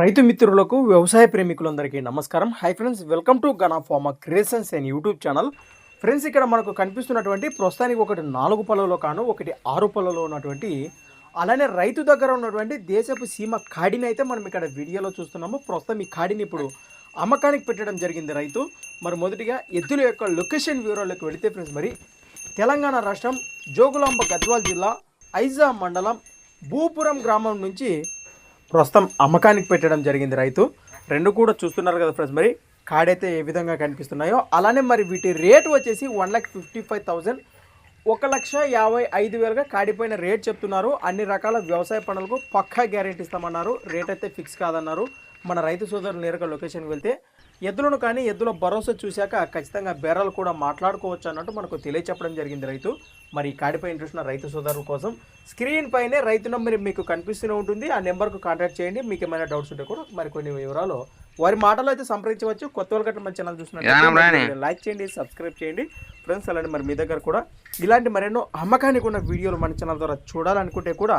రైతు మిత్రులకు వ్యవసాయ ప్రేమికులందరికీ నమస్కారం. Hi friends welcome to Gana farmer creations and YouTube channel friends ఇక్కడ మనకు కనిపిస్తున్నటువంటి ప్రస్తుతానికి ఒకటి నాలుగు పళ్ళలో కాను ఒకటి ఆరు పళ్ళలో ఉన్నటువంటి అలానే రైతు దగ్గర ఉన్నటువంటి దేశపు సీమ కాడిని అయితే మనం ఇక్కడ వీడియోలో చూస్తున్నాము. ప్రస్తుతం ఈ కాడిని ఇప్పుడు అమ్మకానికి పెట్టడం జరిగింది రైతు. మరి మొదటిగా ఎద్దుల యొక్క లొకేషన్ వివరాలకు వెళితే ఫ్రెండ్స్ మరి తెలంగాణ రాష్ట్రం జోగులాంబ గద్వాల్ జిల్లా ఐజా మండలం భూపురం గ్రామం నుంచి ప్రస్తుతం అమ్మకానికి పెట్టడం జరిగింది రైతు. రెండు కూడా చూస్తున్నారు కదా ఫ్రెండ్స్ మరి కాడైతే ఏ విధంగా కనిపిస్తున్నాయో. అలానే మరి వీటి రేటు వచ్చేసి one lakh fifty five thousand. ఒక లక్ష యాభై ఐదు వేలుగా కాడిపోయిన రేట్ చెప్తున్నారు. అన్ని రకాల వ్యవసాయ పనులకు పక్కా గ్యారెంటీ ఇస్తామన్నారు. రేట్ అయితే ఫిక్స్ కాదన్నారు. మన రైతు సోదరులు నేరుగా లొకేషన్కి వెళ్తే ఎద్దులను కానీ ఎద్దుల భరోసా చూశాక ఖచ్చితంగా బేరాలు కూడా మాట్లాడుకోవచ్చు అన్నట్టు మనకు తెలియచెప్పడం జరిగింది రైతు. మరి ఈ కాడిపై ఇంట్రెస్ట్ ఉన్న రైతు సోదరుల కోసం స్క్రీన్ పైనే రైతు నెంబర్ మీకు కనిపిస్తూనే ఉంటుంది. ఆ నెంబర్కు కాంటాక్ట్ చేయండి. మీకు ఏమైనా డౌట్స్ ఉంటే కూడా మరికొన్ని వివరాలు వారి మాటలో అయితే సంప్రదించవచ్చు. కొత్త వాళ్ళు గట్రా మన ఛానల్ చూసినట్టు లైక్ చేయండి సబ్స్క్రైబ్ చేయండి. ఫ్రెండ్స్ అలాంటి మరి మీ దగ్గర కూడా ఇలాంటి మరెన్నో అమ్మకానికి ఉన్న వీడియోలు మన ఛానల్ ద్వారా చూడాలనుకుంటే కూడా